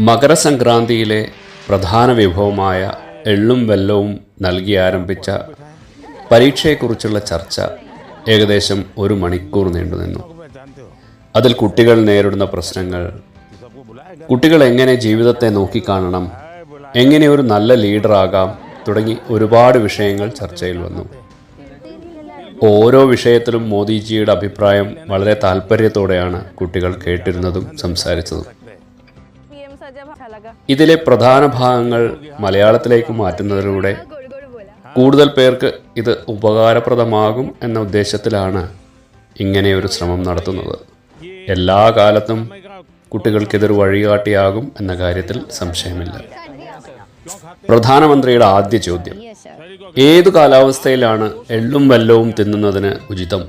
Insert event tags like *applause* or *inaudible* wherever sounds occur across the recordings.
മകരസംക്രാന്തിയിലെ പ്രധാന വിഭവമായ എള്ളും വെല്ലവും നൽകി ആരംഭിച്ച പരീക്ഷയെക്കുറിച്ചുള്ള ചർച്ച ഏകദേശം ഒരു മണിക്കൂർ നീണ്ടുനിന്നു അതിൽ കുട്ടികൾ നേരിടുന്ന പ്രശ്നങ്ങൾ കുട്ടികൾ എങ്ങനെ ജീവിതത്തെ നോക്കിക്കാണണം എങ്ങനെ ഒരു നല്ല ലീഡറാകാം തുടങ്ങി ഒരുപാട് വിഷയങ്ങൾ ചർച്ചയിൽ വന്നു. ഓരോ വിഷയത്തിലും മോദിജിയുടെ അഭിപ്രായം വളരെ താല്പര്യത്തോടെയാണ് കുട്ടികൾ കേട്ടിരുന്നതും സംസാരിച്ചതും. ഇതിലെ പ്രധാന ഭാഗങ്ങൾ മലയാളത്തിലേക്ക് മാറ്റുന്നതിലൂടെ കൂടുതൽ പേർക്ക് ഇത് ഉപകാരപ്രദമാകും എന്ന ഉദ്ദേശത്തിലാണ് ഇങ്ങനെയൊരു ശ്രമം നടത്തുന്നത്. എല്ലാ കാലത്തും കുട്ടികൾക്കിതൊരു വഴികാട്ടിയാകും എന്ന കാര്യത്തിൽ സംശയമില്ല. പ്രധാനമന്ത്രിയുടെ ആദ്യ ചോദ്യം ഏതു കാലാവസ്ഥയിലാണ് എള്ളും വെല്ലവും തിന്നുന്നതിന് ഉചിതം?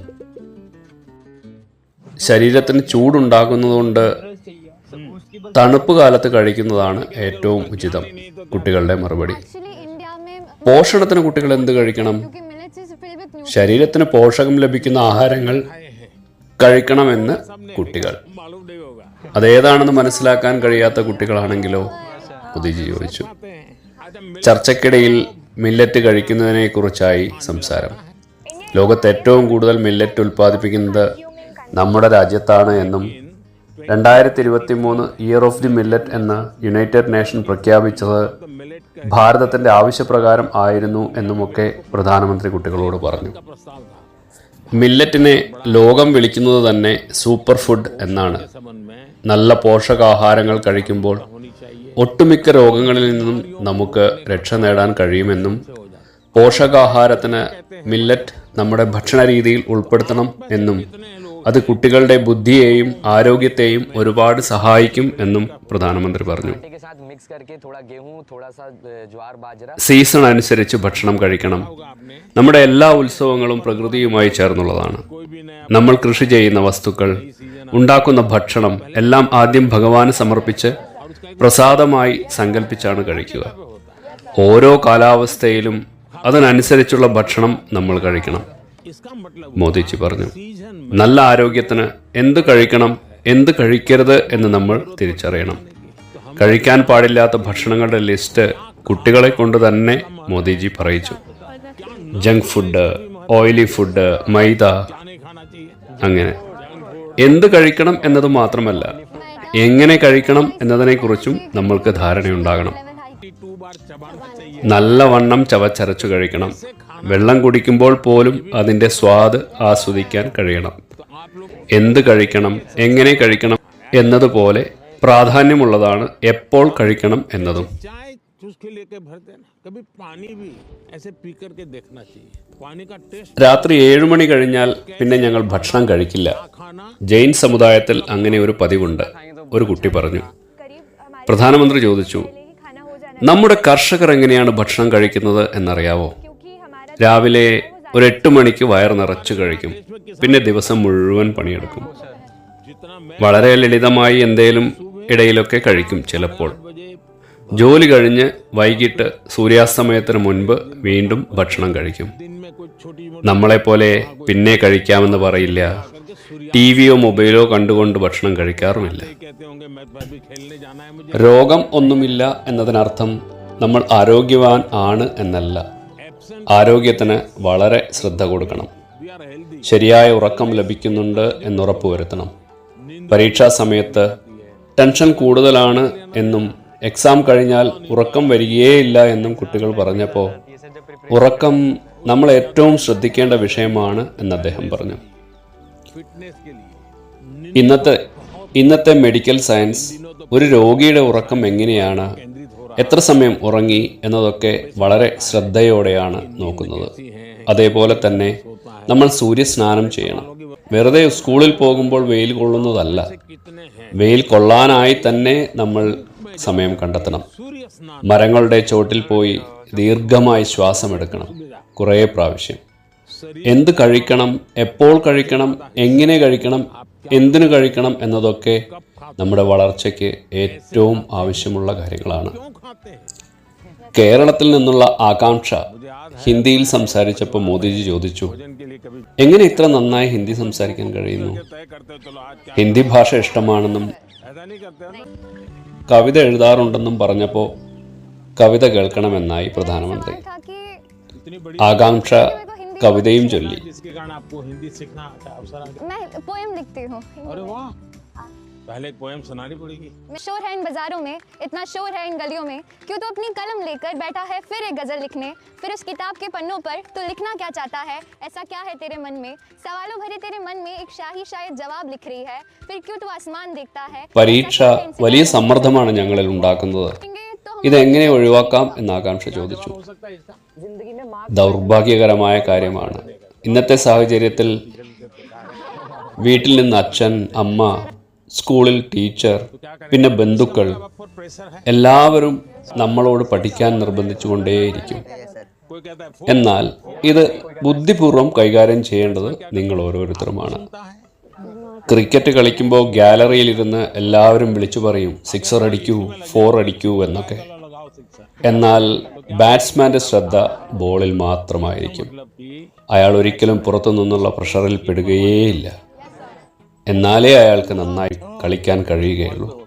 ശരീരത്തിന് ചൂടുണ്ടാകുന്നതുകൊണ്ട് തണുപ്പ് കാലത്ത് കഴിക്കുന്നതാണ് ഏറ്റവും ഉചിതം കുട്ടികളുടെ മറുപടി. പോഷണത്തിന് കുട്ടികൾ എന്ത് കഴിക്കണം? ശരീരത്തിന് പോഷകം ലഭിക്കുന്ന ആഹാരങ്ങൾ കഴിക്കണമെന്ന് കുട്ടികൾ. അതേതാണെന്ന് മനസ്സിലാക്കാൻ കഴിയാത്ത കുട്ടികളാണെങ്കിലോ? പുതിജി ചോദിച്ചു. ചർച്ചക്കിടയിൽ മില്ലറ്റ് കഴിക്കുന്നതിനെക്കുറിച്ചായി സംസാരം. ലോകത്ത് ഏറ്റവും കൂടുതൽ മില്ലറ്റ് ഉൽപ്പാദിപ്പിക്കുന്നത് നമ്മുടെ രാജ്യത്താണ് എന്നും രണ്ടായിരത്തി ഇരുപത്തി മൂന്ന് ഇയർ ഓഫ് ദി മില്ലറ്റ് എന്ന് യുണൈറ്റഡ് നേഷൻ പ്രഖ്യാപിച്ചത് ഭാരതത്തിന്റെ ആവശ്യപ്രകാരം ആയിരുന്നു എന്നുമൊക്കെ പ്രധാനമന്ത്രി കുട്ടികളോട് പറഞ്ഞു. മില്ലറ്റിനെ ലോകം വിളിക്കുന്നത് തന്നെ സൂപ്പർ ഫുഡ് എന്നാണ്. നല്ല പോഷകാഹാരങ്ങൾ കഴിക്കുമ്പോൾ ഒട്ടുമിക്ക രോഗങ്ങളിൽ നിന്നും നമുക്ക് രക്ഷ നേടാൻ കഴിയുമെന്നും പോഷകാഹാരത്തിന് മില്ലറ്റ് നമ്മുടെ ഭക്ഷണ രീതിയിൽ ഉൾപ്പെടുത്തണം എന്നും അത് കുട്ടികളുടെ ബുദ്ധിയെയും ആരോഗ്യത്തെയും ഒരുപാട് സഹായിക്കും എന്നും പ്രധാനമന്ത്രി പറഞ്ഞു. സീസൺ അനുസരിച്ച് ഭക്ഷണം കഴിക്കണം. നമ്മുടെ എല്ലാ ഉത്സവങ്ങളും പ്രകൃതിയുമായി ചേർന്നുള്ളതാണ്. നമ്മൾ കൃഷി ചെയ്യുന്ന വസ്തുക്കൾ ഉണ്ടാക്കുന്ന ഭക്ഷണം എല്ലാം ആദ്യം ഭഗവാന് സമർപ്പിച്ച് പ്രസാദമായി സങ്കല്പിച്ചാണ് കഴിക്കുക. ഓരോ കാലാവസ്ഥയിലും അതിനനുസരിച്ചുള്ള ഭക്ഷണം നമ്മൾ കഴിക്കണം മോദിജി പറഞ്ഞു. നല്ല ആരോഗ്യത്തിന് എന്ത് കഴിക്കണം എന്ത് കഴിക്കരുത് എന്ന് നമ്മൾ തിരിച്ചറിയണം. കഴിക്കാൻ പാടില്ലാത്ത ഭക്ഷണങ്ങളുടെ ലിസ്റ്റ് കുട്ടികളെ കൊണ്ട് തന്നെ മോദിജി പറയിച്ചു. ജങ്ക് ഫുഡ് ഓയിലി ഫുഡ് മൈദ അങ്ങനെ. എന്ത് കഴിക്കണം എന്നത് മാത്രമല്ല എങ്ങനെ കഴിക്കണം എന്നതിനെക്കുറിച്ചും നമ്മൾക്ക് ധാരണയുണ്ടാകണം. നല്ലവണ്ണം ചവച്ചരച്ചു കഴിക്കണം. വെള്ളം കുടിക്കുമ്പോൾ പോലും അതിന്റെ സ്വാദ് ആസ്വദിക്കാൻ കഴിയണം. എന്ത് കഴിക്കണം എങ്ങനെ കഴിക്കണം എന്നതുപോലെ പ്രാധാന്യമുള്ളതാണ് എപ്പോൾ കഴിക്കണം എന്നതും. രാത്രി ഏഴുമണി കഴിഞ്ഞാൽ പിന്നെ ഞങ്ങൾ ഭക്ഷണം കഴിക്കില്ല. ജെയിൻ സമുദായത്തിൽ അങ്ങനെ ഒരു പതിവുണ്ട്. ഒരു കുട്ടി പറഞ്ഞു. പ്രധാനമന്ത്രി ചോദിച്ചു നമ്മുടെ കർഷകർ എങ്ങനെയാണ് ഭക്ഷണം കഴിക്കുന്നത് എന്നറിയാവോ? രാവിലെ ഒരു എട്ട് മണിക്ക് വയർ നിറച്ചു കഴിക്കും. പിന്നെ ദിവസം മുഴുവൻ പണിയെടുക്കും. വളരെ ലളിതമായി എന്തേലും ഇടയിലൊക്കെ കഴിക്കും ചിലപ്പോൾ. ജോലി കഴിഞ്ഞ് വൈകിട്ട് സൂര്യാസ്തമയത്തിന് മുൻപ് വീണ്ടും ഭക്ഷണം കഴിക്കും. നമ്മളെപ്പോലെ പിന്നെ കഴിക്കാമെന്ന് പറയില്ല. ടി വിയോ മൊബൈലോ കണ്ടുകൊണ്ട് ഭക്ഷണം കഴിക്കാറുമില്ല. രോഗം ഒന്നുമില്ല എന്നതിനർത്ഥം നമ്മൾ ആരോഗ്യവാൻ ആണ് എന്നല്ല. ആരോഗ്യത്തിന് വളരെ ശ്രദ്ധ കൊടുക്കണം. ശരിയായ ഉറക്കം ലഭിക്കുന്നുണ്ട് എന്നുറപ്പ് വരുത്തണം പരീക്ഷാ സമയത്ത് ടെൻഷൻ കൂടുതലാണ് എന്നും എക്സാം കഴിഞ്ഞാൽ ഉറക്കം വരികയേയില്ല എന്നും കുട്ടികൾ പറഞ്ഞപ്പോൾ ഉറക്കം നമ്മൾ ഏറ്റവും ശ്രദ്ധിക്കേണ്ട വിഷയമാണ് എന്ന് അദ്ദേഹം പറഞ്ഞു. ഇന്നത്തെ ഇന്നത്തെ മെഡിക്കൽ സയൻസ് ഒരു രോഗിയുടെ ഉറക്കം എങ്ങനെയാണ് എത്ര സമയം ഉറങ്ങി എന്നതൊക്കെ വളരെ ശ്രദ്ധയോടെയാണ് നോക്കുന്നത്. അതേപോലെ തന്നെ നമ്മൾ സൂര്യസ്നാനം ചെയ്യണം. വെറുതെ സ്കൂളിൽ പോകുമ്പോൾ വെയിൽ കൊള്ളുന്നതല്ല. വെയിൽ കൊള്ളാനായി തന്നെ നമ്മൾ സമയം കണ്ടെത്തണം. മരങ്ങളുടെ ചോട്ടിൽ പോയി ദീർഘമായി ശ്വാസമെടുക്കണം. കുറേ പ്രാവശ്യം. എന്ത് കഴിക്കണം എപ്പോൾ കഴിക്കണം എങ്ങനെ കഴിക്കണം എന്തിനു കഴിക്കണം എന്നതൊക്കെ നമ്മുടെ വളർച്ചയ്ക്ക് ഏറ്റവും ആവശ്യമുള്ള കാര്യങ്ങളാണ്. കേരളത്തിൽ നിന്നുള്ള ആകാംക്ഷ ഹിന്ദിയിൽ സംസാരിച്ചപ്പോൾ മോദിജി ചോദിച്ചു എങ്ങനെ ഇത്ര നന്നായി ഹിന്ദി സംസാരിക്കാൻ കഴിയുന്നു? ഹിന്ദി ഭാഷ ഇഷ്ടമാണെന്നും കവിത എഴുതാറുണ്ടെന്നും പറഞ്ഞപ്പോൾ കവിത കേൾക്കണമെന്നായി പ്രധാനമന്ത്രി. ആകാംക്ഷ കവിതയും ചൊല്ലി जिसके कारण आपको हिंदी सीखना का अवसर आ गया मैं पोएम लिखती हूँ अरे वाह पहले एक पोएम सुनानी पड़ेगी मैं शोर है इन बाजारों में इतना शोर है इन गलियों में क्यों तो अपनी कलम लेकर बैठा है फिर एक गजल लिखने फिर उस किताब के पन्नों पर तू लिखना क्या चाहता है ऐसा क्या है तेरे मन में सवालों भरे तेरे मन में एक शाही शायद जवाब लिख रही है फिर क्यों तू आसमान देखता है പരീക്ഷ വലിയ സമ്മർദ്ദമാണ് ഞങ്ങളിൽ ഉണ്ടാക്കുന്നത് लिखेंगे तो हम ഇതെങ്ങനെ ഒഴിവാക്കാം എന്ന് ആകാംക്ഷ ചോദിച്ചു. ദൗർഭാഗ്യകരമായ കാര്യമാണ്. ഇന്നത്തെ സാഹചര്യത്തിൽ വീട്ടിൽ നിന്ന് അച്ഛൻ അമ്മ സ്കൂളിൽ ടീച്ചർ പിന്നെ ബന്ധുക്കൾ എല്ലാവരും നമ്മളോട് പഠിക്കാൻ നിർബന്ധിച്ചുകൊണ്ടേയിരിക്കും. എന്നാൽ ഇത് ബുദ്ധിപൂർവം കൈകാര്യം ചെയ്യേണ്ടത് നിങ്ങൾ ഓരോരുത്തരുമാണ്. ക്രിക്കറ്റ് കളിക്കുമ്പോൾ ഗാലറിയിലിരുന്ന് എല്ലാവരും വിളിച്ചു പറയും സിക്സർ അടിക്കൂ ഫോർ അടിക്കൂ എന്നൊക്കെ. എന്നാൽ ബാറ്റ്സ്മാന്റെ ശ്രദ്ധ ബോളിൽ മാത്രമായിരിക്കും. അയാൾ ഒരിക്കലും പുറത്തു നിന്നുള്ള പ്രഷറിൽ പെടുകയേയില്ല. എന്നാലേ അയാൾക്ക് നന്നായി കളിക്കാൻ കഴിയുകയുള്ളൂ.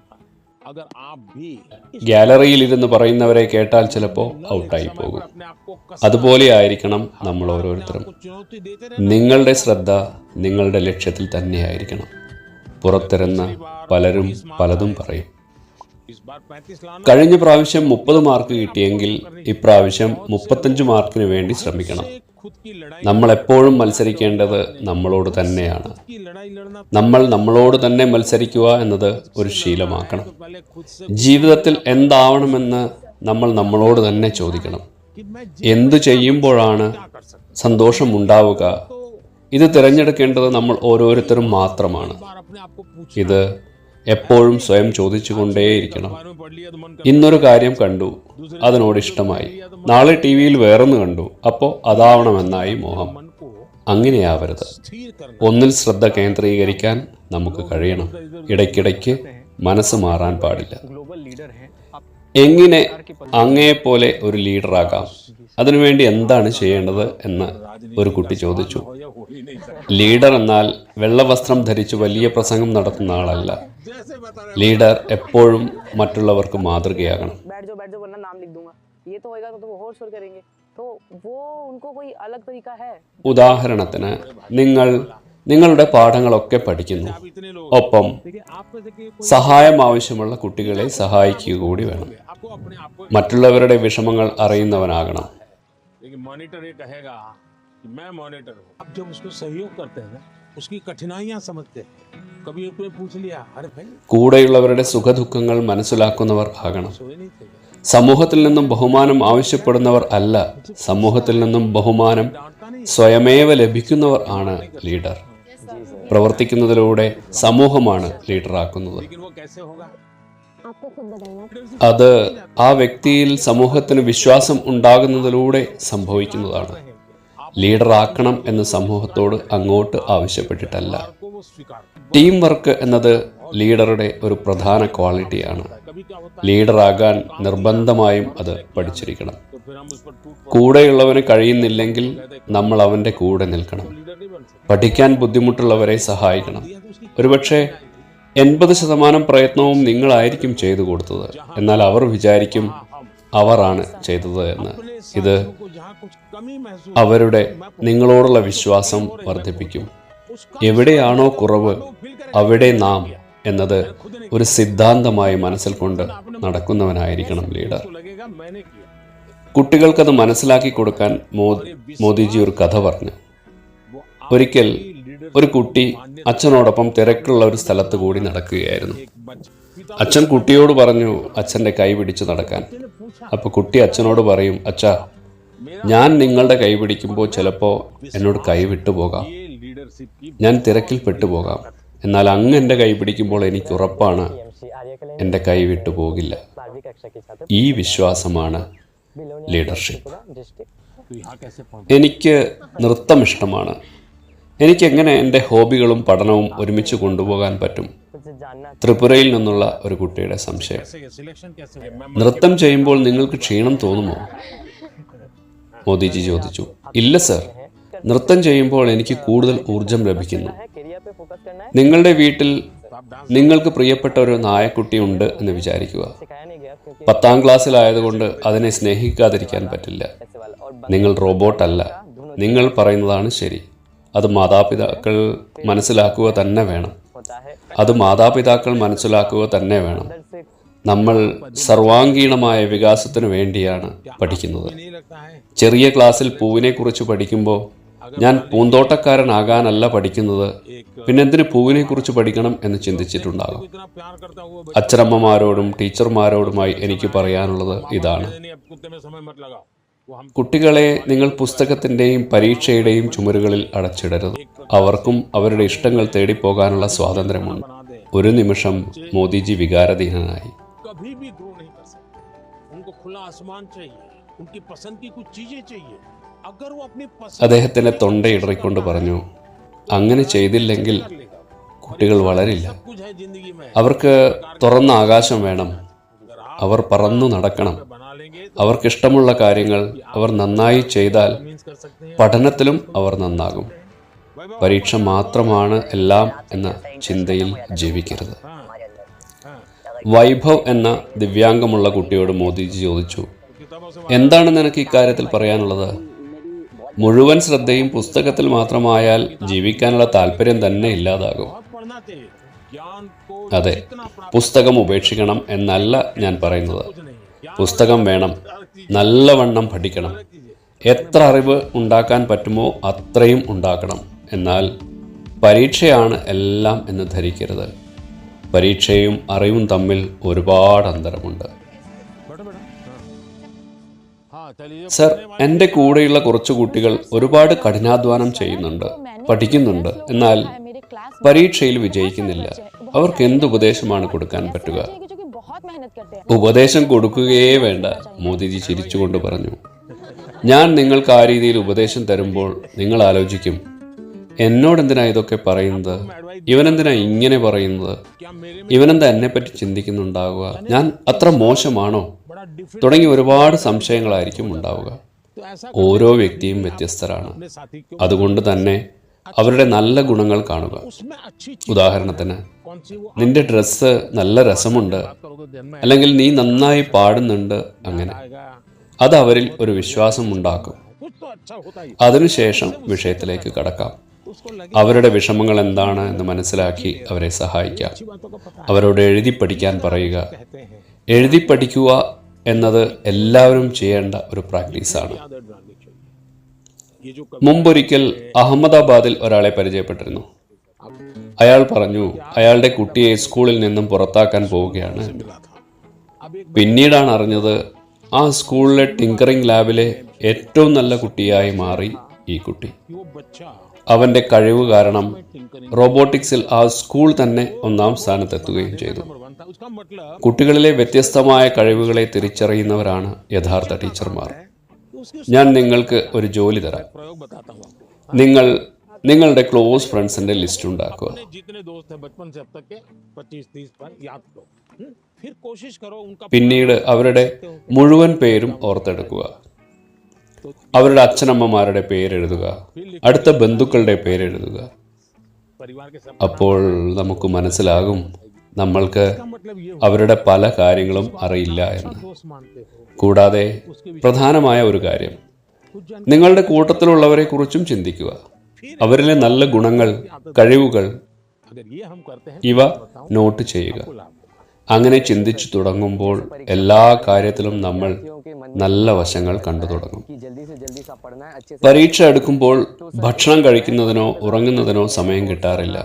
ഗാലറിയിൽ ഇരുന്ന് പറയുന്നവരെ കേട്ടാൽ ചിലപ്പോൾ ഔട്ടായി പോകും അതുപോലെ ആയിരിക്കണം നമ്മൾ ഓരോരുത്തരും. നിങ്ങളുടെ ശ്രദ്ധ നിങ്ങളുടെ ലക്ഷ്യത്തിൽ തന്നെയായിരിക്കണം. പുറത്തിരുന്ന പലരും പലതും പറയും. കഴിഞ്ഞ പ്രാവശ്യം മുപ്പത് മാർക്ക് കിട്ടിയെങ്കിൽ ഇപ്രാവശ്യം മുപ്പത്തഞ്ച് മാർക്കിന് വേണ്ടി ശ്രമിക്കണം. നമ്മളെപ്പോഴും മത്സരിക്കേണ്ടത് നമ്മളോട് തന്നെയാണ്. നമ്മൾ നമ്മളോട് തന്നെ മത്സരിക്കുക എന്നത് ഒരു ശീലമാക്കണം. ജീവിതത്തിൽ എന്താവണമെന്ന് നമ്മൾ നമ്മളോട് തന്നെ ചോദിക്കണം. എന്തു ചെയ്യുമ്പോഴാണ് സന്തോഷമുണ്ടാവുക? ഇത് തിരഞ്ഞെടുക്കേണ്ടത് നമ്മൾ ഓരോരുത്തരും മാത്രമാണ്. ഇത് എപ്പോഴും സ്വയം ചോദിച്ചുകൊണ്ടേയിരിക്കണം. ഇന്നൊരു കാര്യം കണ്ടു. അതിനോട് ഇഷ്ടമായി. നാളെ ടി വിയിൽ വേറൊന്ന് കണ്ടു. അപ്പോ അതാവണമെന്നായി മോഹം. അങ്ങനെയാവരുത്. ഒന്നിൽ ശ്രദ്ധ കേന്ദ്രീകരിക്കാൻ നമുക്ക് കഴിയണം. ഇടയ്ക്കിടയ്ക്ക് മനസ്സ് മാറാൻ പാടില്ല. എങ്ങനെ അങ്ങേപ്പോലെ ഒരു ലീഡറാകാം? അതിനുവേണ്ടി എന്താണ് ചെയ്യേണ്ടത് എന്ന് ഒരു കുട്ടി ചോദിച്ചു. ലീഡർ എന്നാൽ വെള്ളവസ്ത്രം ധരിച്ച് വലിയ പ്രസംഗം നടത്തുന്ന ആളല്ല. ലീഡർ എപ്പോഴും മറ്റുള്ളവർക്ക് മാതൃകയാകണം. ഉദാഹരണത്തിന് നിങ്ങൾ നിങ്ങളുടെ പാഠങ്ങളൊക്കെ പഠിക്കുന്നു. ഒപ്പം സഹായം ആവശ്യമുള്ള കുട്ടികളെ സഹായിക്കുക കൂടി വേണം. മറ്റുള്ളവരുടെ വിഷമങ്ങൾ അറിയുന്നവനാകണം. മോണിറ്റർ കൂടെയുള്ളവരുടെ സുഖദുഃഖങ്ങൾ മനസ്സിലാക്കുന്നവർ ആകണം. സമൂഹത്തിൽ നിന്നും ബഹുമാനം ആവശ്യപ്പെടുന്നവർ അല്ല സമൂഹത്തിൽ നിന്നും ബഹുമാനം സ്വയമേവ ലഭിക്കുന്നവർ ആണ് ലീഡർ. പ്രവർത്തിക്കുന്നതിലൂടെ സമൂഹമാണ് ലീഡറാക്കുന്നത്. അത് ആ വ്യക്തിയിൽ സമൂഹത്തിന് വിശ്വാസം ഉണ്ടാകുന്നതിലൂടെ സംഭവിക്കുന്നതാണ്. ലീഡറാക്കണം എന്ന് സമൂഹത്തോട് അങ്ങോട്ട് ആവശ്യപ്പെട്ടിട്ടല്ല. ടീം വർക്ക് എന്നത് ലീഡറുടെ ഒരു പ്രധാന ക്വാളിറ്റിയാണ്. ലീഡറാകാൻ നിർബന്ധമായും അത് പഠിച്ചിരിക്കണം. കൂടെയുള്ളവന് കഴിയുന്നില്ലെങ്കിൽ നമ്മൾ അവന്റെ കൂടെ നിൽക്കണം. പഠിക്കാൻ ബുദ്ധിമുട്ടുള്ളവരെ സഹായിക്കണം. ഒരുപക്ഷെ എൺപത് ശതമാനം പ്രയത്നവും നിങ്ങളായിരിക്കും ചെയ്തു കൊടുത്തത്. എന്നാൽ അവർ വിചാരിക്കും അവരാണ് ചെയ്തത് എന്ന്. ഇത് അവരുടെ നിങ്ങളോടുള്ള വിശ്വാസം വർദ്ധിപ്പിക്കും. എവിടെയാണോ കുറവ് അവിടെ നാം എന്നത് ഒരു സിദ്ധാന്തമായി മനസ്സിൽ കൊണ്ട് നടക്കുന്നവനായിരിക്കണം ലീഡർ. കുട്ടികൾക്കത് മനസ്സിലാക്കി കൊടുക്കാൻ മോദിജി ഒരു കഥ പറഞ്ഞു. ഒരിക്കൽ ഒരു കുട്ടി അച്ഛനോടൊപ്പം തിരക്കുള്ള ഒരു സ്ഥലത്ത് കൂടി നടക്കുകയായിരുന്നു. അച്ഛൻ കുട്ടിയോട് പറഞ്ഞു അച്ഛന്റെ കൈ പിടിച്ച് നടക്കാൻ. അപ്പോൾ കുട്ടി അച്ഛനോട് പറയും അച്ഛാ ഞാൻ നിങ്ങളുടെ കൈ പിടിക്കുമ്പോൾ ചിലപ്പോ എന്നോട് കൈ വിട്ടുപോകാം ഞാൻ തിരക്കിൽ പെട്ടുപോകാം എന്നാൽ അങ്ങ് എന്റെ കൈ പിടിക്കുമ്പോൾ എനിക്ക് ഉറപ്പാണ് എന്റെ കൈ വിട്ടുപോകില്ല ഈ വിശ്വാസമാണ് ലീഡർഷിപ്പ്. എനിക്ക് നൃത്തം ഇഷ്ടമാണ്. എനിക്കെങ്ങനെ എന്റെ ഹോബികളും പഠനവും ഒരുമിച്ച് കൊണ്ടുപോകാൻ പറ്റും? ത്രിപുരയിൽ നിന്നുള്ള ഒരു കുട്ടിയുടെ സംശയം. നൃത്തം ചെയ്യുമ്പോൾ നിങ്ങൾക്ക് ക്ഷീണം തോന്നുമോ? മോദിജി ചോദിച്ചു. ഇല്ല സർ. നൃത്തം ചെയ്യുമ്പോൾ എനിക്ക് കൂടുതൽ ഊർജം ലഭിക്കുന്നു. നിങ്ങളുടെ വീട്ടിൽ നിങ്ങൾക്ക് പ്രിയപ്പെട്ട ഒരു നായക്കുട്ടി ഉണ്ട് എന്ന് വിചാരിക്കുക. പത്താം ക്ലാസ്സിലായതുകൊണ്ട് അതിനെ സ്നേഹിക്കാതിരിക്കാൻ പറ്റില്ല. നിങ്ങൾ റോബോട്ടല്ല. നിങ്ങൾ പറയുന്നതാണ് ശരി. അത് മാതാപിതാക്കൾ മനസ്സിലാക്കുക തന്നെ വേണം. അത് മാതാപിതാക്കൾ മനസ്സിലാക്കുക തന്നെ വേണം. നമ്മൾ സർവാംഗീണമായ വികാസത്തിനു വേണ്ടിയാണ് പഠിക്കുന്നത്. ചെറിയ ക്ലാസ്സിൽ പൂവിനെക്കുറിച്ച് പഠിക്കുമ്പോൾ ഞാൻ പൂന്തോട്ടക്കാരനാകാനല്ല പഠിക്കുന്നത്. പിന്നെന്തിന് പൂവിനെക്കുറിച്ച് പഠിക്കണം എന്ന് ചിന്തിച്ചിട്ടുണ്ടാകും. അച്ഛനമ്മമാരോടും ടീച്ചർമാരോടുമായി എനിക്ക് പറയാനുള്ളത് ഇതാണ്. കുട്ടികളെ നിങ്ങൾ പുസ്തകത്തിന്റെയും പരീക്ഷയുടെയും ചുമരുകളിൽ അടച്ചിടരുത്. അവർക്കും അവരുടെ ഇഷ്ടങ്ങൾ തേടിപ്പോകാനുള്ള സ്വാതന്ത്ര്യമുണ്ട്. ഒരു നിമിഷം മോദിജി വികാരധീനനായി. അദ്ദേഹത്തിന്റെ തൊണ്ട ഇടറിക്കൊണ്ട് പറഞ്ഞു അങ്ങനെ ചെയ്തില്ലെങ്കിൽ കുട്ടികൾ വളരില്ല. അവർക്ക് തുറന്ന ആകാശം വേണം. അവർ പറന്നു നടക്കണം. അവർക്കിഷ്ടമുള്ള കാര്യങ്ങൾ അവർ നന്നായി ചെയ്താൽ പഠനത്തിലും അവർ നന്നാകും. പരീക്ഷ മാത്രമാണ് എല്ലാം എന്ന ചിന്തയിൽ ജീവിക്കരുത്. വൈഭവ് എന്ന ദിവ്യാംഗമുള്ള കുട്ടിയോട് മോദിജി ചോദിച്ചു എന്താണ് നിനക്ക് ഇക്കാര്യത്തിൽ പറയാനുള്ളത്? മുഴുവൻ ശ്രദ്ധയും പുസ്തകത്തിൽ മാത്രമായാൽ ജീവിക്കാനുള്ള താല്പര്യം തന്നെ ഇല്ലാതാകും. അതെ പുസ്തകം ഉപേക്ഷിക്കണം എന്നല്ല ഞാൻ പറയുന്നത്. പുസ്തകം വേണം. നല്ലവണ്ണം പഠിക്കണം. എത്ര അറിവ് ഉണ്ടാക്കാൻ പറ്റുമോ അത്രയും ഉണ്ടാക്കണം. എന്നാൽ പരീക്ഷയാണ് എല്ലാം എന്ന് ധരിക്കരുത്. പരീക്ഷയും അറിവും തമ്മിൽ ഒരുപാട് അന്തരമുണ്ട്. സർ എന്റെ കൂടെയുള്ള കുറച്ചു കുട്ടികൾ ഒരുപാട് കഠിനാധ്വാനം ചെയ്യുന്നുണ്ട് പഠിക്കുന്നുണ്ട്. എന്നാൽ പരീക്ഷയിൽ വിജയിക്കുന്നില്ല. അവർക്ക് എന്ത് ഉപദേശമാണ് കൊടുക്കാൻ പറ്റുക? ഉപദേശം കൊടുക്കുകയേ വേണ്ട മോദിജി ചിരിച്ചുകൊണ്ട് പറഞ്ഞു. ഞാൻ നിങ്ങൾക്ക് ആ രീതിയിൽ ഉപദേശം തരുമ്പോൾ നിങ്ങൾ ആലോചിക്കും എന്നോടെന്തിനാ ഇതൊക്കെ പറയുന്നത്? ഇവനെന്തിനാ ഇങ്ങനെ പറയുന്നത്? ഇവനെന്താ എന്നെപ്പറ്റി ചിന്തിക്കുന്നുണ്ടാവുക? ഞാൻ അത്ര മോശമാണോ? തുടങ്ങി ഒരുപാട് സംശയങ്ങളായിരിക്കും ഉണ്ടാവുക. ഓരോ വ്യക്തിയും വ്യത്യസ്തരാണ്. അതുകൊണ്ട് തന്നെ അവരുടെ നല്ല ഗുണങ്ങൾ കാണുക. ഉദാഹരണത്തിന് നിന്റെ ഡ്രസ്സ് നല്ല രസമുണ്ട്. അല്ലെങ്കിൽ നീ നന്നായി പാടുന്നുണ്ട്. അങ്ങനെ. അത് അവരിൽ ഒരു വിശ്വാസം ഉണ്ടാക്കും. അതിനുശേഷം വിഷയത്തിലേക്ക് കടക്കാം. അവരുടെ വിഷമങ്ങൾ എന്താണ് എന്ന് മനസ്സിലാക്കി അവരെ സഹായിക്കാം അവരോട് എഴുതി പഠിക്കാൻ പറയുക. എഴുതി പഠിക്കുക എന്നത് എല്ലാവരും ചെയ്യേണ്ട ഒരു പ്രാക്ടീസാണ്. മുമ്പൊരിക്കൽ അഹമ്മദാബാദിൽ ഒരാളെ പരിചയപ്പെട്ടിരുന്നു. അയാൾ പറഞ്ഞു അയാളുടെ കുട്ടിയെ സ്കൂളിൽ നിന്നും പുറത്താക്കാൻ പോവുകയാണ്. പിന്നീടാണ് അറിഞ്ഞത് ആ സ്കൂളിലെ ടിങ്കറിംഗ് ലാബിലെ ഏറ്റവും നല്ല കുട്ടിയായി മാറി ഈ കുട്ടി. അവന്റെ കഴിവ് കാരണം റോബോട്ടിക്സിൽ ആ സ്കൂൾ തന്നെ ഒന്നാം സ്ഥാനത്തെത്തുകയും ചെയ്തു. കുട്ടികളിലെ വ്യത്യസ്തമായ കഴിവുകളെ തിരിച്ചറിയുന്നവരാണ് യഥാർത്ഥ ടീച്ചർമാർ. ഞാൻ നിങ്ങൾക്ക് ഒരു ജോലി തരാം. നിങ്ങൾ നിങ്ങളുടെ ക്ലോസ് ഫ്രണ്ട്സിന്റെ ലിസ്റ്റ് ഉണ്ടാക്കുക. പിന്നീട് അവരുടെ മുഴുവൻ പേരും ഓർത്തെടുക്കുക. അവരുടെ അച്ഛനമ്മമാരുടെ പേരെഴുതുക അടുത്ത ബന്ധുക്കളുടെ പേരെഴുതുക അപ്പോൾ നമുക്ക് മനസ്സിലാകും നമ്മൾക്ക് അവരുടെ പല കാര്യങ്ങളും അറിയില്ല എന്ന്. കൂടാതെ പ്രധാനമായ ഒരു കാര്യം നിങ്ങളുടെ കൂട്ടത്തിലുള്ളവരെ കുറിച്ചും ചിന്തിക്കുക. അവരിലെ നല്ല ഗുണങ്ങൾ കഴിവുകൾ ഇവ നോട്ട് ചെയ്യുക. അങ്ങനെ ചിന്തിച്ചു തുടങ്ങുമ്പോൾ എല്ലാ കാര്യത്തിലും നമ്മൾ നല്ല വശങ്ങൾ കണ്ടു തുടങ്ങും. പരീക്ഷ എടുക്കുമ്പോൾ ഭക്ഷണം കഴിക്കുന്നതിനോ ഉറങ്ങുന്നതിനോ സമയം കിട്ടാറില്ല.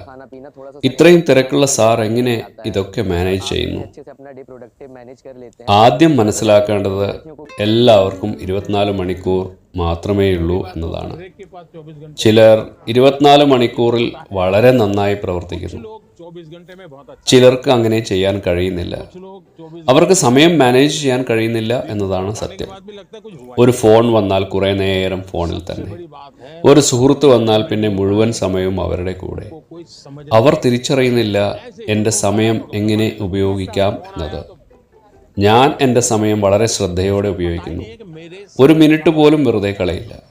ഇത്രയും തിരക്കുള്ള സാർ എങ്ങനെ ഇതൊക്കെ മാനേജ് ചെയ്യുന്നു? ആദ്യം മനസ്സിലാക്കേണ്ടത് എല്ലാവർക്കും ഇരുപത്തിനാല് മണിക്കൂർ മാത്രമേയുള്ളൂ എന്നതാണ്. ചിലർ ഇരുപത്തിനാല് മണിക്കൂറിൽ വളരെ നന്നായി പ്രവർത്തിക്കുന്നു. ചിലർക്ക് അങ്ങനെ ചെയ്യാൻ കഴിയുന്നില്ല. അവർക്ക് സമയം മാനേജ് ചെയ്യാൻ കഴിയുന്നില്ല എന്നതാണ് സത്യം. ഒരു ഫോൺ വന്നാൽ കുറെ നേരം ഫോണിൽ തന്നെ. ഒരു സുഹൃത്ത് വന്നാൽ പിന്നെ മുഴുവൻ സമയവും അവരുടെ കൂടെ. അവർ തിരിച്ചറിയുന്നില്ല എന്റെ സമയം എങ്ങനെ ഉപയോഗിക്കാം എന്നത്. ഞാൻ എന്റെ സമയം വളരെ ശ്രദ്ധയോടെ ഉപയോഗിക്കുന്നു. ഒരു മിനിറ്റ് പോലും വെറുതെ കളയില്ല.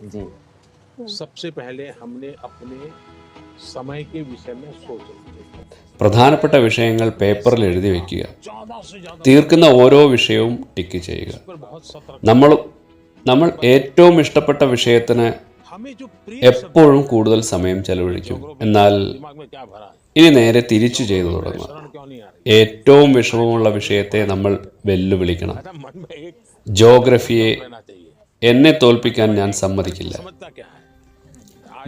പ്രധാനപ്പെട്ട വിഷയങ്ങൾ പേപ്പറിൽ എഴുതി വയ്ക്കുക തീർക്കുന്ന ഓരോ വിഷയവും ടിക്ക് ചെയ്യുക. നമ്മൾ നമ്മൾ ഏറ്റവും ഇഷ്ടപ്പെട്ട വിഷയത്തിന് എപ്പോഴും കൂടുതൽ സമയം ചെലവഴിക്കും. എന്നാൽ ഇനി നേരെ തിരിച്ചു ചെയ്തു തുടങ്ങാം. ഏറ്റവും വിഷമമുള്ള വിഷയത്തെ നമ്മൾ വെല്ലുവിളിക്കണം. ജോഗ്രഫിയെ എന്നെ തോൽപ്പിക്കാൻ ഞാൻ സമ്മതിക്കില്ല.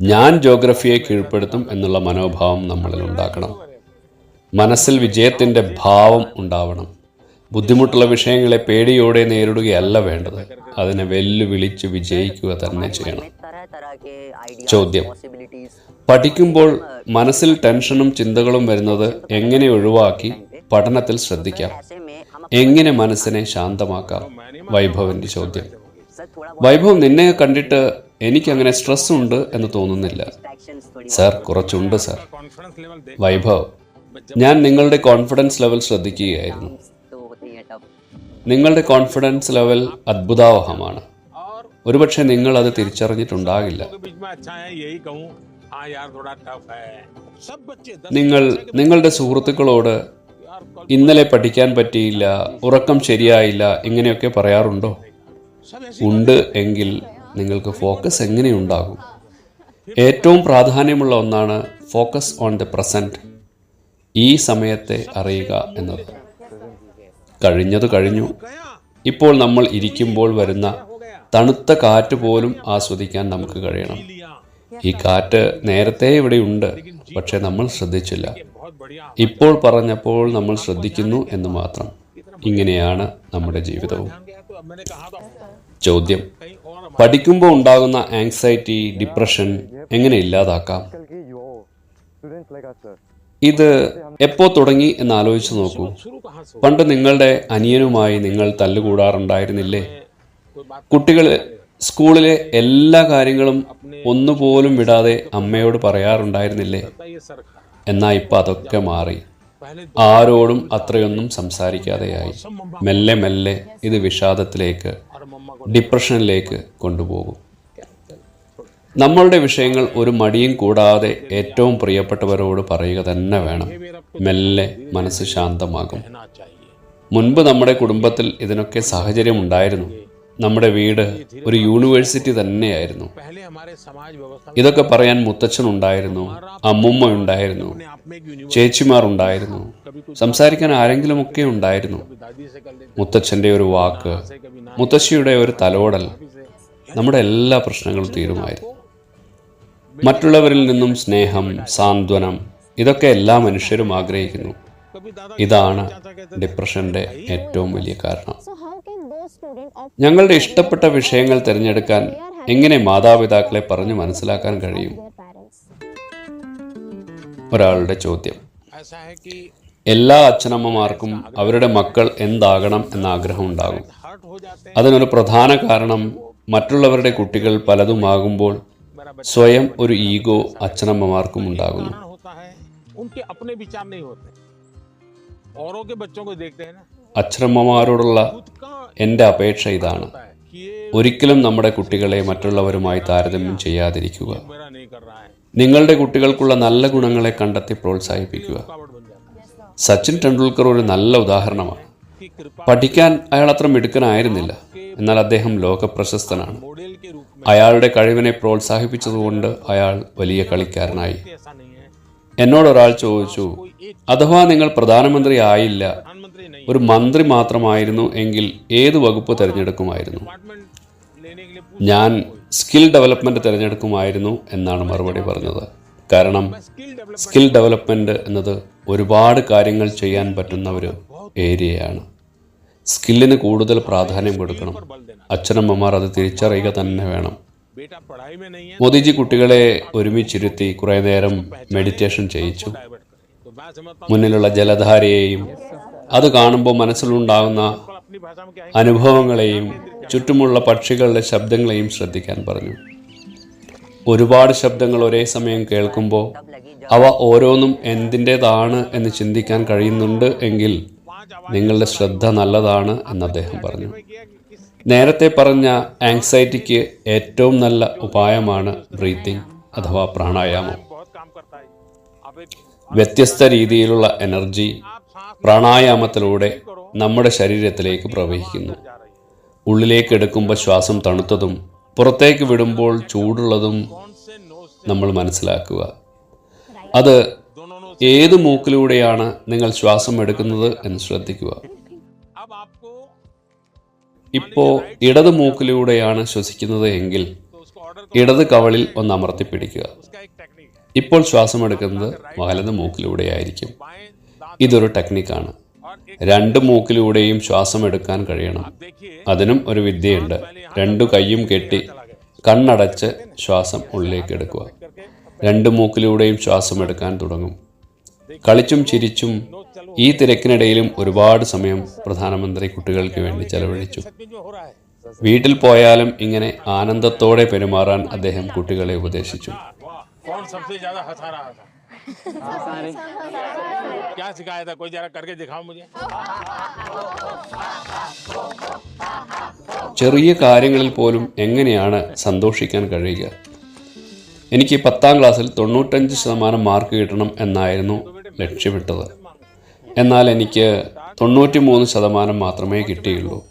ഞാൻ ജോഗ്രഫിയെ കീഴ്പ്പെടുത്തും എന്നുള്ള മനോഭാവം നമ്മളിൽ ഉണ്ടാക്കണം. മനസ്സിൽ വിജയത്തിന്റെ ഭാവം ഉണ്ടാവണം. ബുദ്ധിമുട്ടുള്ള വിഷയങ്ങളെ പേടിയോടെ നേരിടുകയല്ല വേണ്ടത്. അതിനെ വെല്ലുവിളിച്ച് വിജയിക്കുക തന്നെ ചെയ്യണം. ചോദ്യം. പഠിക്കുമ്പോൾ മനസ്സിൽ ടെൻഷനും ചിന്തകളും വരുന്നത് എങ്ങനെ ഒഴിവാക്കി പഠനത്തിൽ ശ്രദ്ധിക്കാം. എങ്ങനെ മനസ്സിനെ ശാന്തമാക്കാം? വൈഭവന്റെ ചോദ്യം. വൈഭവം നിന്നെ കണ്ടിട്ട് എനിക്ക് അങ്ങനെ സ്ട്രെസ് ഉണ്ട് എന്ന് തോന്നുന്നില്ല. സാർ കുറച്ചുണ്ട് സാർ. വൈഭവ് ഞാൻ നിങ്ങളുടെ കോൺഫിഡൻസ് ലെവൽ ശ്രദ്ധിക്കുകയായിരുന്നു. നിങ്ങളുടെ കോൺഫിഡൻസ് ലെവൽ അത്ഭുതാവഹമാണ്. ഒരുപക്ഷെ നിങ്ങൾ അത് തിരിച്ചറിഞ്ഞിട്ടുണ്ടാകില്ല. നിങ്ങൾ നിങ്ങളുടെ സുഹൃത്തുക്കളോട് ഇന്നലെ പഠിക്കാൻ പറ്റിയില്ല ഉറക്കം ശരിയായില്ല ഇങ്ങനെയൊക്കെ പറയാറുണ്ടോ? ഉണ്ട് എങ്കിൽ നിങ്ങൾക്ക് ഫോക്കസ് എങ്ങനെയുണ്ടാകും ഏറ്റവും പ്രാധാന്യമുള്ള ഒന്നാണ് ഫോക്കസ് ഓൺ ദ പ്രസന്റ് ഈ സമയത്തെ അറിയുക എന്നത്. കഴിഞ്ഞത് കഴിഞ്ഞു. ഇപ്പോൾ നമ്മൾ ഇരിക്കുമ്പോൾ വരുന്ന തണുത്ത കാറ്റ് പോലും ആസ്വദിക്കാൻ നമുക്ക് കഴിയണം. ഈ കാറ്റ് നേരത്തെ ഇവിടെയുണ്ട് പക്ഷേ നമ്മൾ ശ്രദ്ധിച്ചില്ല. ഇപ്പോൾ പറഞ്ഞപ്പോൾ നമ്മൾ ശ്രദ്ധിക്കുന്നു എന്ന് മാത്രം. ഇങ്ങനെയാണ് നമ്മുടെ ജീവിതവും. ചോദ്യം. പഠിക്കുമ്പോൾ ഉണ്ടാകുന്ന ആങ്സൈറ്റി ഡിപ്രഷൻ എങ്ങനെ ഇല്ലാതാക്കാം? ഇത് എപ്പോ തുടങ്ങി എന്ന് ആലോചിച്ചു നോക്കൂ. പണ്ട് നിങ്ങളുടെ അനിയനുമായി നിങ്ങൾ തല്ലുകൂടാറുണ്ടായിരുന്നില്ലേ? കുട്ടികൾ സ്കൂളിലെ എല്ലാ കാര്യങ്ങളും ഒന്നുപോലും വിടാതെ അമ്മയോട് പറയാറുണ്ടായിരുന്നില്ലേ? എന്നാ ഇപ്പൊ അതൊക്കെ മാറി. ആരോടും അത്രയൊന്നും സംസാരിക്കാതെയായി. മെല്ലെ മെല്ലെ ഇത് വിഷാദത്തിലേക്ക് ഡിപ്രഷനിലേക്ക് കൊണ്ടുപോകും. നമ്മളുടെ വിഷയങ്ങൾ ഒരു മടിയും കൂടാതെ ഏറ്റവും പ്രിയപ്പെട്ടവരോട് പറയുക തന്നെ വേണം. മെല്ലെ മനസ്സ് ശാന്തമാകും. മുൻപ് നമ്മുടെ കുടുംബത്തിൽ ഇതിനൊക്കെ സാഹചര്യം ഉണ്ടായിരുന്നു നമ്മുടെ വീട് ഒരു യൂണിവേഴ്സിറ്റി തന്നെയായിരുന്നു. ഇതൊക്കെ പറയാൻ മുത്തച്ഛൻ ഉണ്ടായിരുന്നു അമ്മുമ്മ ഉണ്ടായിരുന്നു ചേച്ചിമാർ ഉണ്ടായിരുന്നു സംസാരിക്കാൻ ആരെങ്കിലുമൊക്കെ ഉണ്ടായിരുന്നു. മുത്തച്ഛന്റെ ഒരു വാക്ക് മുത്തശ്ശിയുടെ ഒരു തലോടൽ നമ്മുടെ എല്ലാ പ്രശ്നങ്ങളും തീരുമായിരുന്നു. മറ്റുള്ളവരിൽ നിന്നും സ്നേഹം സാന്ത്വനം ഇതൊക്കെ എല്ലാ മനുഷ്യരും ആഗ്രഹിക്കുന്നു. ഇതാണ് ഡിപ്രഷന്റെ ഏറ്റവും വലിയ കാരണം. ഞങ്ങളുടെ ഇഷ്ടപ്പെട്ട വിഷയങ്ങൾ തിരഞ്ഞെടുക്കാൻ എങ്ങനെ മാതാപിതാക്കളെ പറഞ്ഞു മനസ്സിലാക്കാൻ കഴിയും? ഒരാളുടെ ചോദ്യം. എല്ലാ അച്ഛനമ്മമാർക്കും അവരുടെ മക്കൾ എന്താകണം എന്ന ആഗ്രഹം ഉണ്ടാകും. അതിനൊരു പ്രധാന കാരണം മറ്റുള്ളവരുടെ കുട്ടികൾ പലതുമാകുമ്പോൾ സ്വയം ഒരു ഈഗോ അച്ഛനമ്മമാർക്കും ഉണ്ടാകുന്നു. അച്ഛനമ്മമാരോടുള്ള എന്റെ അപേക്ഷ ഇതാണ്. ഒരിക്കലും നമ്മുടെ കുട്ടികളെ മറ്റുള്ളവരുമായി താരതമ്യം ചെയ്യാതിരിക്കുക. നിങ്ങളുടെ കുട്ടികൾക്കുള്ള നല്ല ഗുണങ്ങളെ കണ്ടെത്തി പ്രോത്സാഹിപ്പിക്കുക. സച്ചിൻ ടെണ്ടുൽക്കർ ഒരു നല്ല ഉദാഹരണമാണ്. പഠിക്കാൻ അയാൾ അത്ര മിടുക്കനായിരുന്നില്ല. എന്നാൽ അദ്ദേഹം ലോകപ്രശസ്തനാണ്. അയാളുടെ കഴിവിനെ പ്രോത്സാഹിപ്പിച്ചതുകൊണ്ട് അയാൾ വലിയ കളിക്കാരനായി. എന്നോടൊരാൾ ചോദിച്ചു അഥവാ നിങ്ങൾ പ്രധാനമന്ത്രി ആയില്ല ഒരു മന്ത്രി മാത്രമായിരുന്നു എങ്കിൽ ഏത് വകുപ്പ് തിരഞ്ഞെടുക്കുമായിരുന്നു? ഞാൻ സ്കിൽ ഡെവലപ്മെന്റ് തിരഞ്ഞെടുക്കുമായിരുന്നു എന്നാണ് മറുപടി പറഞ്ഞത്. കാരണം സ്കിൽ ഡെവലപ്മെന്റ് എന്നത് ഒരുപാട് കാര്യങ്ങൾ ചെയ്യാൻ പറ്റുന്ന ഒരു ഏരിയയാണ്. സ്കില്ലിന് കൂടുതൽ പ്രാധാന്യം കൊടുക്കണം. അച്ഛനമ്മമാർ അത് തിരിച്ചറിയുക തന്നെ വേണം. മോദിജി കുട്ടികളെ ഒരുമിച്ചിരുത്തി കുറേ നേരം മെഡിറ്റേഷൻ ചെയ്യിച്ചു. മുന്നിലുള്ള ജലധാരയെയും അത് കാണുമ്പോൾ മനസ്സിലുണ്ടാകുന്ന അനുഭവങ്ങളെയും ചുറ്റുമുള്ള പക്ഷികളുടെ ശബ്ദങ്ങളെയും ശ്രദ്ധിക്കാൻ പറഞ്ഞു. ഒരുപാട് ശബ്ദങ്ങൾ ഒരേ സമയം കേൾക്കുമ്പോൾ അവ ഓരോന്നും എന്തിന്റെതാണ് എന്ന് ചിന്തിക്കാൻ കഴിയുന്നുണ്ട് എങ്കിൽ നിങ്ങളുടെ ശ്രദ്ധ നല്ലതാണ് എന്ന് അദ്ദേഹം പറഞ്ഞു. നേരത്തെ പറഞ്ഞ ആങ്സൈറ്റിക്ക് ഏറ്റവും നല്ല ഉപായമാണ് ബ്രീത്തിങ് അഥവാ പ്രാണായാമം. വ്യത്യസ്ത രീതിയിലുള്ള എനർജി പ്രാണായാമത്തിലൂടെ നമ്മുടെ ശരീരത്തിലേക്ക് പ്രവഹിക്കുന്നു. ഉള്ളിലേക്ക് എടുക്കുമ്പോൾ ശ്വാസം തണുത്തതും പുറത്തേക്ക് വിടുമ്പോൾ ചൂടുള്ളതും നമ്മൾ മനസ്സിലാക്കുക. അത് ഏത് മൂക്കിലൂടെയാണ് നിങ്ങൾ ശ്വാസം എടുക്കുന്നത് എന്ന് ശ്രദ്ധിക്കുക. ഇപ്പോൾ ഇടത് മൂക്കിലൂടെയാണ് ശ്വസിക്കുന്നത് എങ്കിൽ ഇടത് കവളിൽ ഒന്ന് അമർത്തി പിടിക്കുക ഇപ്പോൾ ശ്വാസം എടുക്കുന്നത് വലത് മൂക്കിലൂടെയായിരിക്കും. ഇതൊരു ടെക്നിക്കാണ്. രണ്ട് മൂക്കിലൂടെയും ശ്വാസം എടുക്കാൻ കഴിയണം. അതിനും ഒരു വിദ്യയുണ്ട്. രണ്ടു കൈയും കെട്ടി കണ്ണടച്ച് ശ്വാസം ഉള്ളിലേക്ക് എടുക്കുക. രണ്ട് മൂക്കിലൂടെയും ശ്വാസം എടുക്കാൻ തുടങ്ങും. കളിച്ചും ചിരിച്ചും ഈ തിരക്കിനിടയിലും ഒരുപാട് സമയം പ്രധാനമന്ത്രി കുട്ടികൾക്ക് വേണ്ടി ചെലവഴിച്ചു सच में जो हो रहा है വീട്ടിൽ പോയാലും ഇങ്ങനെ ആനന്ദത്തോടെ പെരുമാറാൻ അദ്ദേഹം കുട്ടികളെ ഉപദേശിച്ചു वाह कौन सबसे ज्यादा हंसा रहा था क्या सिखाया था कोई जरा करके दिखाओ मुझे ചെറിയ കാര്യങ്ങളിൽ പോലും എങ്ങനെയാണ് സന്തോഷിക്കാൻ കഴിയുക എനിക്ക് പത്താം ക്ലാസ്സിൽ തൊണ്ണൂറ്റഞ്ച് ശതമാനം മാർക്ക് കിട്ടണം എന്നായിരുന്നു ലക്ഷ്യമിട്ടത്. എന്നാൽ എനിക്ക് തൊണ്ണൂറ്റി മൂന്ന് ശതമാനം മാത്രമേ കിട്ടിയുള്ളൂ.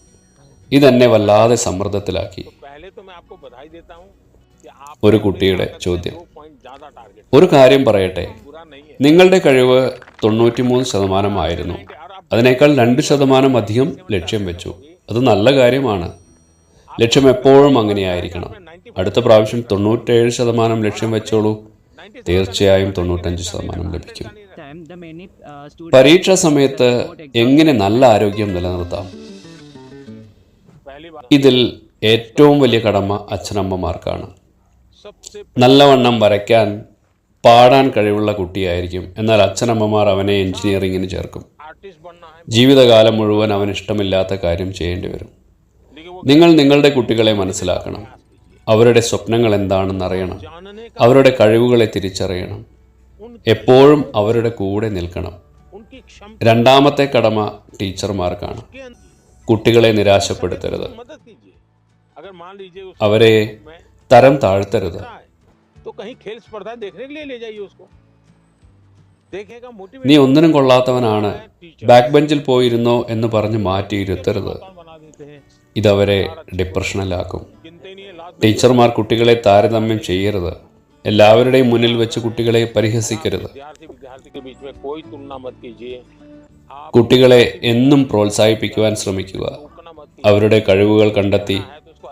ഇതെന്നെ വല്ലാതെ സമ്മർദ്ദത്തിലാക്കി. ഒരു കുട്ടിയുടെ ചോദ്യം. ഒരു കാര്യം പറയട്ടെ. നിങ്ങളുടെ കഴിവ് തൊണ്ണൂറ്റിമൂന്ന് ശതമാനമായിരുന്നു അതിനേക്കാൾ രണ്ട് ശതമാനം അധികം ലക്ഷ്യം വെച്ചു. അത് നല്ല കാര്യമാണ്. ലക്ഷ്യം എപ്പോഴും അങ്ങനെയായിരിക്കണം. അടുത്ത പ്രാവശ്യം തൊണ്ണൂറ്റേഴ് ശതമാനം ലക്ഷ്യം വെച്ചോളൂ. തീർച്ചയായും തൊണ്ണൂറ്റഞ്ച് ശതമാനം ലഭിക്കും. പരീക്ഷാ സമയത്ത് എങ്ങനെ നല്ല ആരോഗ്യം നിലനിർത്താം? ഇതിൽ ഏറ്റവും വലിയ കടമ അച്ഛനമ്മമാർക്കാണ്. നല്ലവണ്ണം വരയ്ക്കാൻ പാടാൻ കഴിവുള്ള കുട്ടിയായിരിക്കും. എന്നാൽ അച്ഛനമ്മമാർ അവനെ എഞ്ചിനീയറിങ്ങിന് ചേർക്കും. ജീവിതകാലം മുഴുവൻ അവൻ ഇഷ്ടമില്ലാത്ത കാര്യം ചെയ്യേണ്ടി വരും. നിങ്ങൾ നിങ്ങളുടെ കുട്ടികളെ മനസ്സിലാക്കണം. അവരുടെ സ്വപ്നങ്ങൾ എന്താണെന്ന് അറിയണം. അവരുടെ കഴിവുകളെ തിരിച്ചറിയണം. എപ്പോഴും അവരുടെ കൂടെ നിൽക്കണം. രണ്ടാമത്തെ കടമ ടീച്ചർമാർക്കാണ്. കുട്ടികളെ നിരാശപ്പെടുത്തരുത്. അവരെ തരം താഴ്ത്തരുത്. നീ ഒന്നിനും കൊള്ളാത്തവനാണ്. ബാക്ക് ബെഞ്ചിൽ പോയിരുന്നോ എന്ന് പറഞ്ഞ് മാറ്റിയിരുത്തരുത് ഇതവരെ ഡിപ്രഷനിലാക്കും. ടീച്ചർമാർ കുട്ടികളെ താരതമ്യം ചെയ്യരുത്. എല്ലാവരുടെയും മുന്നിൽ വെച്ച് കുട്ടികളെ പരിഹസിക്കരുത്. കുട്ടികളെ എന്നും പ്രോത്സാഹിപ്പിക്കുവാൻ ശ്രമിക്കുക. അവരുടെ കഴിവുകൾ കണ്ടെത്തി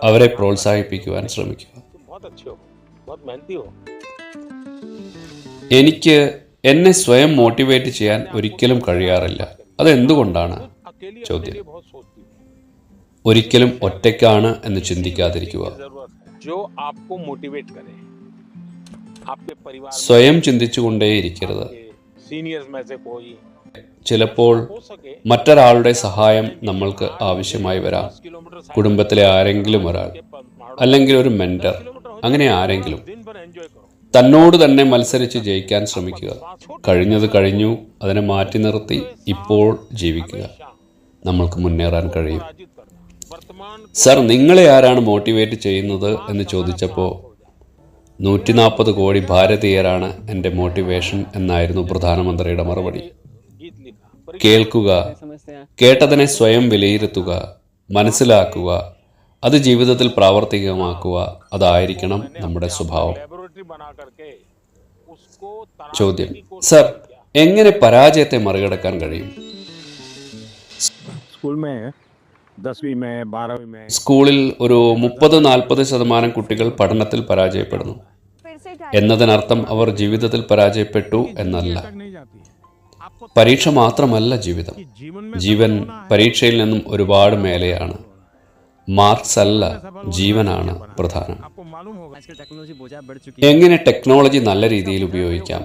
അവരെ പ്രോത്സാഹിപ്പിക്കുവാൻ ശ്രമിക്കുക. എനിക്ക് എന്നെ സ്വയം മോട്ടിവേറ്റ് ചെയ്യാൻ ഒരിക്കലും കഴിയാറില്ല. അതെന്തുകൊണ്ടാണ്? ചോദ്യം. ഒരിക്കലും ഒറ്റയ്ക്കാണ് എന്ന് ചിന്തിക്കാതിരിക്കുക. സ്വയം ചിന്തിച്ചുകൊണ്ടേയിരിക്കരുത്. ചിലപ്പോൾ മറ്റൊരാളുടെ സഹായം നമ്മൾക്ക് ആവശ്യമായി വരാം. കുടുംബത്തിലെ ആരെങ്കിലും ഒരാൾ അല്ലെങ്കിൽ ഒരു മെന്റർ അങ്ങനെ ആരെങ്കിലും തന്നോട് തന്നെ മത്സരിച്ച് ജയിക്കാൻ ശ്രമിക്കുക. കഴിഞ്ഞത് കഴിഞ്ഞു അതിനെ മാറ്റി നിർത്തി ഇപ്പോൾ ജീവിക്കുക. നമ്മൾക്ക് മുന്നേറാൻ കഴിയും. സർ നിങ്ങളെ ആരാണ് മോട്ടിവേറ്റ് ചെയ്യുന്നത് എന്ന് ചോദിച്ചപ്പോൾ നൂറ്റി നാൽപ്പത് കോടി ഭാരതീയരാണ് എന്റെ മോട്ടിവേഷൻ എന്നായിരുന്നു പ്രധാനമന്ത്രിയുടെ മറുപടി. കേൾക്കുക കേട്ടതിനെ സ്വയം വിലയിരുത്തുക മനസ്സിലാക്കുക അത് ജീവിതത്തിൽ പ്രാവർത്തികമാക്കുക അതായിരിക്കണം നമ്മുടെ സ്വഭാവം. ചോദ്യം സർ എങ്ങനെ പരാജയത്തെ മറികടക്കാൻ കഴിയും? സ്കൂൾ സ്കൂളിൽ ഒരു മുപ്പത് നാൽപ്പത് ശതമാനം കുട്ടികൾ പഠനത്തിൽ പരാജയപ്പെടുന്നു. എന്നതിനർത്ഥം അവർ ജീവിതത്തിൽ പരാജയപ്പെട്ടു എന്നല്ല. പരീക്ഷ മാത്രമല്ല ജീവിതം. ജീവൻ പരീക്ഷയിൽ നിന്നും ഒരുപാട് മേലെയാണ്. മാർക്സ് അല്ല ജീവനാണ് പ്രധാനം. എങ്ങനെ ടെക്നോളജി നല്ല രീതിയിൽ ഉപയോഗിക്കാം?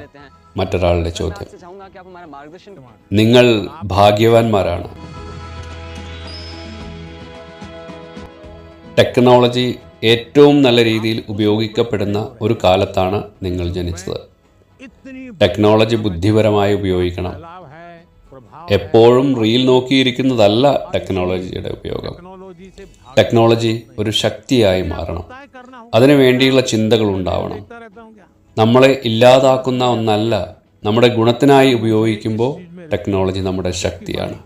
മറ്റൊരാളുടെ ചോദ്യം. നിങ്ങൾ ഭാഗ്യവാന്മാരാണ്. ടെക്നോളജി ഏറ്റവും നല്ല രീതിയിൽ ഉപയോഗിക്കപ്പെടുന്ന ഒരു കാലത്താണ് നിങ്ങൾ ജനിച്ചത്. ടെക്നോളജി ബുദ്ധിപരമായി ഉപയോഗിക്കണം. എപ്പോഴും റീൽ നോക്കിയിരിക്കുന്നതല്ല ടെക്നോളജിയുടെ ഉപയോഗം. ടെക്നോളജി ഒരു ശക്തിയായി മാറണം. അതിനു വേണ്ടിയുള്ള ചിന്തകൾ ഉണ്ടാവണം. നമ്മളെ ഇല്ലാതാക്കുന്ന ഒന്നല്ല നമ്മുടെ ഗുണത്തിനായി ഉപയോഗിക്കുമ്പോൾ ടെക്നോളജി നമ്മുടെ ശക്തിയാണ്.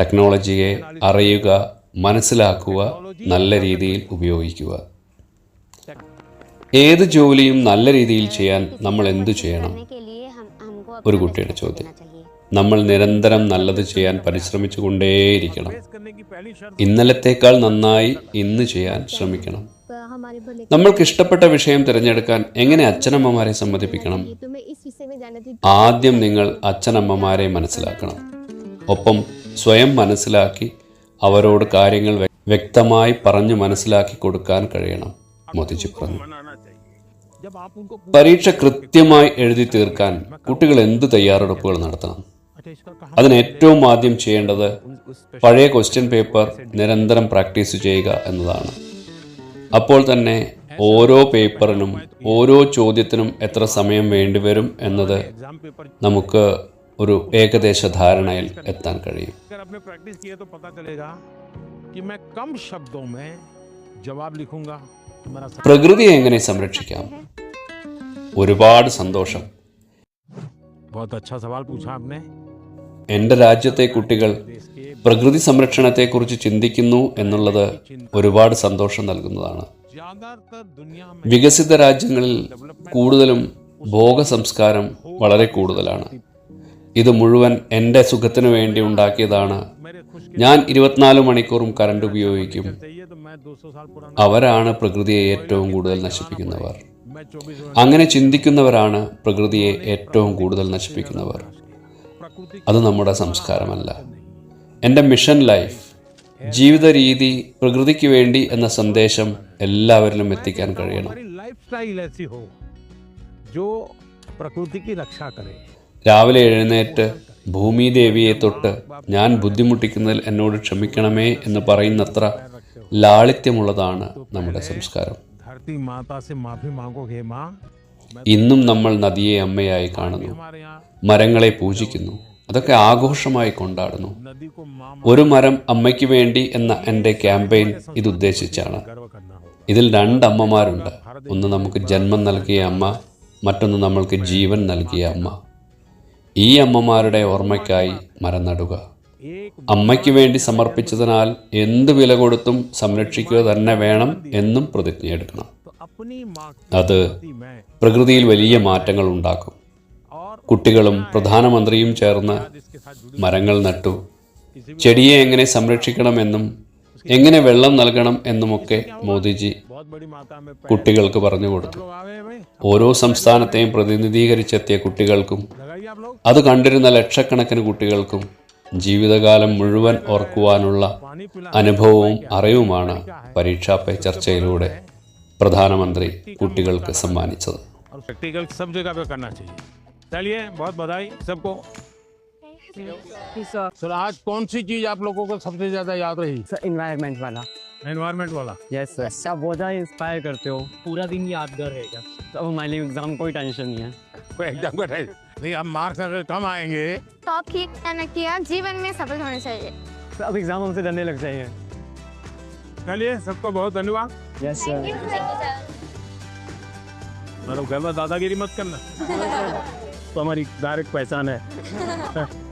ടെക്നോളജിയെ അറിയുക മനസ്സിലാക്കുക നല്ല രീതിയിൽ ഉപയോഗിക്കുക. ഏത് ജോലിയും നല്ല രീതിയിൽ ചെയ്യാൻ നമ്മൾ എന്തു ചെയ്യണം? ഒരു കുട്ടിയുടെ ചോദ്യം. നമ്മൾ നിരന്തരം നല്ലത് ചെയ്യാൻ പരിശ്രമിച്ചു കൊണ്ടേയിരിക്കണം ഇന്നലത്തേക്കാൾ നന്നായി ഇന്ന് ചെയ്യാൻ ശ്രമിക്കണം. നമ്മൾക്ക് ഇഷ്ടപ്പെട്ട വിഷയം തിരഞ്ഞെടുക്കാൻ എങ്ങനെ അച്ഛനമ്മമാരെ സമ്മതിപ്പിക്കണം? ആദ്യം നിങ്ങൾ അച്ഛനമ്മമാരെ മനസ്സിലാക്കണം. ഒപ്പം സ്വയം മനസ്സിലാക്കി അവരോട് കാര്യങ്ങൾ വ്യക്തമായി പറഞ്ഞു മനസ്സിലാക്കി കൊടുക്കാൻ കഴിയണം. മോദിജി പറഞ്ഞു. പരീക്ഷ കൃത്യമായി എഴുതി തീർക്കാൻ കുട്ടികൾ എന്ത് തയ്യാറെടുപ്പുകൾ നടത്തണം? അതിന് ഏറ്റവും ആദ്യം ചെയ്യേണ്ടത് പഴയ ക്വസ്റ്റ്യൻ പേപ്പർ നിരന്തരം പ്രാക്ടീസ് ചെയ്യുക എന്നതാണ്. അപ്പോൾ തന്നെ ഓരോ പേപ്പറിനും ഓരോ ചോദ്യത്തിനും എത്ര സമയം വേണ്ടിവരും എന്നത് നമുക്ക് ഒരു ഏകദേശ ധാരണയിൽ എത്താൻ കഴിയും. പ്രകൃതിയെ എങ്ങനെ സംരക്ഷിക്കാം? ഒരുപാട് സന്തോഷം. എന്റെ രാജ്യത്തെ കുട്ടികൾ പ്രകൃതി സംരക്ഷണത്തെക്കുറിച്ച് ചിന്തിക്കുന്നു എന്നുള്ളത് ഒരുപാട് സന്തോഷം നൽകുന്നതാണ്. വികസിത രാജ്യങ്ങളിൽ കൂടുതലും ഭോഗ സംസ്കാരം വളരെ കൂടുതലാണ്. ഇത് മുഴുവൻ എന്റെ സുഖത്തിനു വേണ്ടി ഉണ്ടാക്കിയതാണ്. ഞാൻ ഇരുപത്തിനാല് മണിക്കൂറും കറണ്ട് ഉപയോഗിക്കും. അവരാണ് പ്രകൃതിയെ ഏറ്റവും കൂടുതൽ നശിപ്പിക്കുന്നവർ. അങ്ങനെ ചിന്തിക്കുന്നവരാണ് പ്രകൃതിയെ ഏറ്റവും കൂടുതൽ നശിപ്പിക്കുന്നവർ. അത് നമ്മുടെ സംസ്കാരമല്ല. എന്റെ മിഷൻ ലൈഫ് ജീവിത രീതി പ്രകൃതിക്ക് വേണ്ടി എന്ന സന്ദേശം എല്ലാവരിലും എത്തിക്കാൻ കഴിയണം. രാവിലെ എഴുന്നേറ്റ് ഭൂമിദേവിയെ തൊട്ട് ഞാൻ ബുദ്ധിമുട്ടിക്കുന്നതിൽ എന്നോട് ക്ഷമിക്കണമേ എന്ന് പറയുന്നത്ര ലാളിത്യമുള്ളതാണ് നമ്മുടെ സംസ്കാരം. ഇന്നും നമ്മൾ നദിയെ അമ്മയായി കാണുന്നു. മരങ്ങളെ പൂജിക്കുന്നു. അതൊക്കെ ആഘോഷമായി കൊണ്ടാടുന്നു. ഒരു മരം അമ്മയ്ക്ക് വേണ്ടി എന്ന എന്റെ ക്യാമ്പയിൻ ഇതുദ്ദേശിച്ചാണ്. ഇതിൽ രണ്ട് അമ്മമാരുണ്ട് ഒന്ന് നമുക്ക് ജന്മം നൽകിയ അമ്മ മറ്റൊന്ന് നമ്മൾക്ക് ജീവൻ നൽകിയ അമ്മ. ഈ അമ്മമാരുടെ ഓർമ്മയ്ക്കായി മരം നടുക അമ്മയ്ക്ക് വേണ്ടി സമർപ്പിച്ചതിനാൽ എന്ത് വില കൊടുത്തും സംരക്ഷിക്കുക തന്നെ വേണം എന്നും പ്രതിജ്ഞ എടുക്കണം. അത് പ്രകൃതിയിൽ വലിയ മാറ്റങ്ങൾ ഉണ്ടാക്കും. കുട്ടികളും പ്രധാനമന്ത്രിയും ചേർന്ന് മരങ്ങൾ നട്ടു. ചെടിയെ എങ്ങനെ സംരക്ഷിക്കണമെന്നും എങ്ങനെ വെള്ളം നൽകണം എന്നുമൊക്കെ മോദിജി കുട്ടികൾക്ക് പറഞ്ഞു കൊടുത്തു. ഓരോ സംസ്ഥാനത്തെയും പ്രതിനിധീകരിച്ചെത്തിയ കുട്ടികൾക്കും അത് കണ്ടിരുന്ന ലക്ഷക്കണക്കിന് കുട്ടികൾക്കും ജീവിതകാലം മുഴുവൻ ഓർക്കുവാനുള്ള അനുഭവവും അറിവുമാണ് പരീക്ഷാ പേ ചർച്ചയിലൂടെ പ്രധാനമന്ത്രി കുട്ടികൾക്ക് സമ്മാനിച്ചത്. सर आज कौन सी चीज़ आप लोगों को सबसे ज़्यादा याद रही? सर इन्वायरमेंट वाला। एनवायरमेंट वाला? यस सर आप बहुत ज़्यादा इंस्पायर करते हो। पूरा दिन यादगार रहेगा। तो अब हमारे लिए एग्ज़ाम कोई टेंशन नहीं है। कोई एग्ज़ाम का टाइम नहीं अब मार्क्स अगर कम आएँगे। तो आप ठीक किया जीवन में सफल होने चाहिए। तो अब एग्ज़ाम हमसे डरने लग जाएँगे। चलिए सबको बहुत धन्यवाद। यस सर मतलब घर में दादागिरी मत करना। *laughs* तो हमारी डायरेक्ट पहचान है। *laughs*